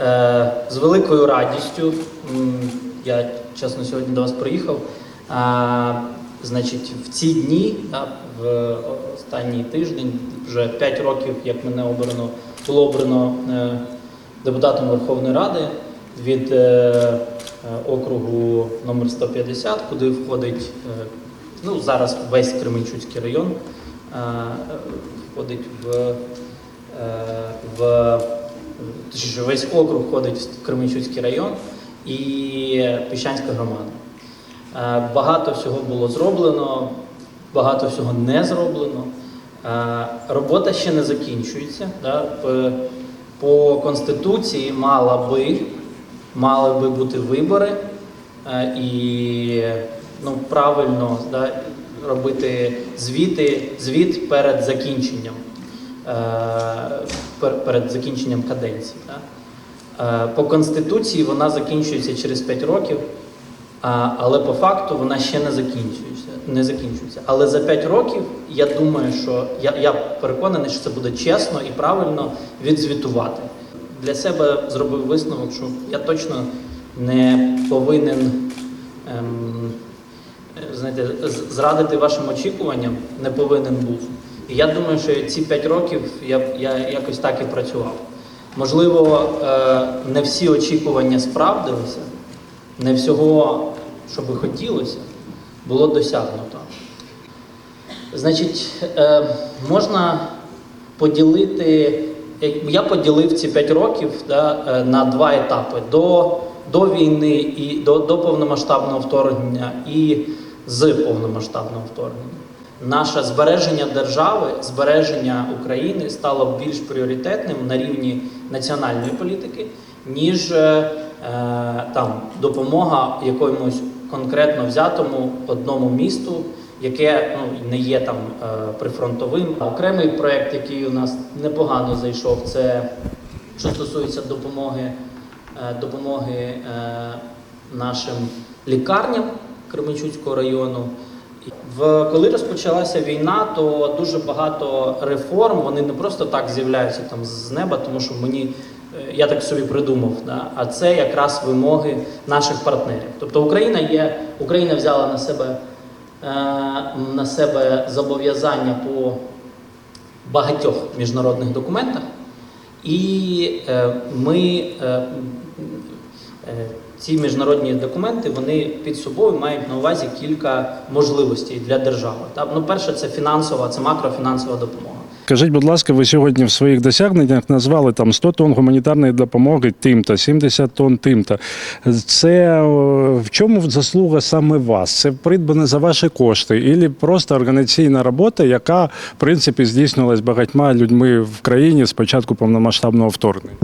Е, З великою радістю я чесно сьогодні до вас приїхав. Значить, в ці дні, в останній тиждень, вже 5 років, як мене обрано, було обрано е, депутатом Верховної Ради від е, е, округу номер 150, куди входить е, ну, зараз весь Кременчуцький район, е, е, входить в, е, в точніше, весь округ входить в Кременчуцький район і Піщанська громада. Е, Багато всього було зроблено, багато всього не зроблено. Е, Робота ще не закінчується. По Конституції мала би, мали би бути вибори е, і ну, правильно робити звіти, звіт перед закінченням, перед закінченням каденції. Е, По Конституції вона закінчується через 5 років. Але по факту вона ще не закінчується. Не закінчується. Але за 5 років я думаю, що я, я переконаний, що це буде чесно і правильно відзвітувати. Для себе зробив висновок, що я точно не повинен ем, е, знаєте, зрадити вашим очікуванням, не повинен був. І я думаю, що ці 5 років я, я якось так і працював. Можливо, е, не всі очікування справдилися не всього, що би хотілося, було досягнуто. Значить, е, можна поділити. Я поділив ці 5 років да, е, на два етапи: до, до війни і до, до повномасштабного вторгнення і з повномасштабного вторгнення. Наше збереження держави, збереження України стало більш пріоритетним на рівні національної політики, ніж е, е, там допомога якомусь конкретно взятому одному місту, яке ну, не є там е, прифронтовим. Окремий проект, який у нас непогано зайшов, це що стосується допомоги, е, допомоги е, нашим лікарням Кременчуцького району. В коли розпочалася війна, то дуже багато реформ вони не просто так з'являються там з неба, тому що мені е, я так собі придумав. Да? А це якраз вимоги наших партнерів. Тобто Україна є, Україна взяла на себе е, на себе зобов'язання по багатьох міжнародних документах, і е, ми ці міжнародні документи вони під собою мають на увазі кілька можливостей для держави. Так? Ну, перше, це фінансова, це макрофінансова допомога. Скажіть, будь ласка, ви сьогодні в своїх досягненнях назвали там 100 тонн гуманітарної допомоги тим-то, 70 тонн тим-то. Це е, в чому заслуга саме вас? Це придбане за ваші кошти, і просто організаційна робота, яка в принципі здійснювалась багатьма людьми в країні з початку повномасштабного вторгнення?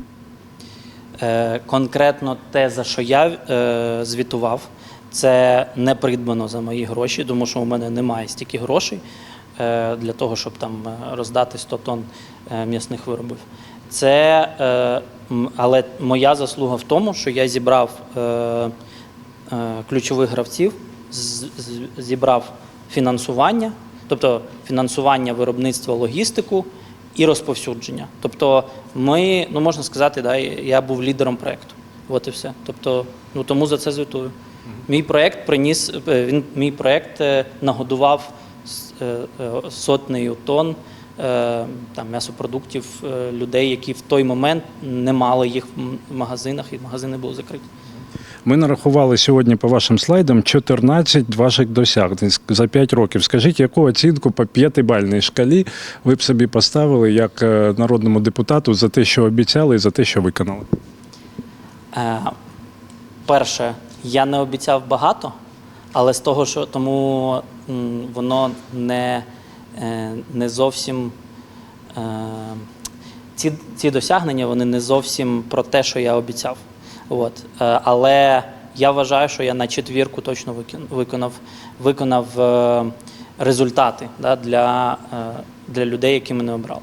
Е, конкретно те, за що я е, звітував, це не придбано за мої гроші, тому що у мене немає стільки грошей е, для того, щоб там роздати 100 тонн м'ясних виробів. Це, але моя заслуга в тому, що я зібрав ключових гравців, зібрав фінансування, тобто фінансування виробництва логістику і розповсюдження. Тобто, ми, ну можна сказати, да, я був лідером проєкту. От і все. Тобто, ну тому за це звітую. Мій проєкт приніс, е, він мій проєкт е, нагодував е, сотнею тонн там, м'ясопродуктів людей, які в той момент не мали їх в магазинах, і магазини були закриті. Ми нарахували сьогодні по вашим слайдам 14 ваших досягнень за 5 років. Скажіть, яку оцінку по п'ятибальній шкалі ви б собі поставили як е, народному депутату за те, що обіцяли, і за те, що виконали? Е, Перше, я не обіцяв багато, але з того, що тому воно не, е, не зовсім. е, Ці, ці досягнення вони не зовсім про те, що я обіцяв. От. Е, Але я вважаю, що я на четвірку точно виконав, виконав е, результати да, для, е, для людей, які мене обрали.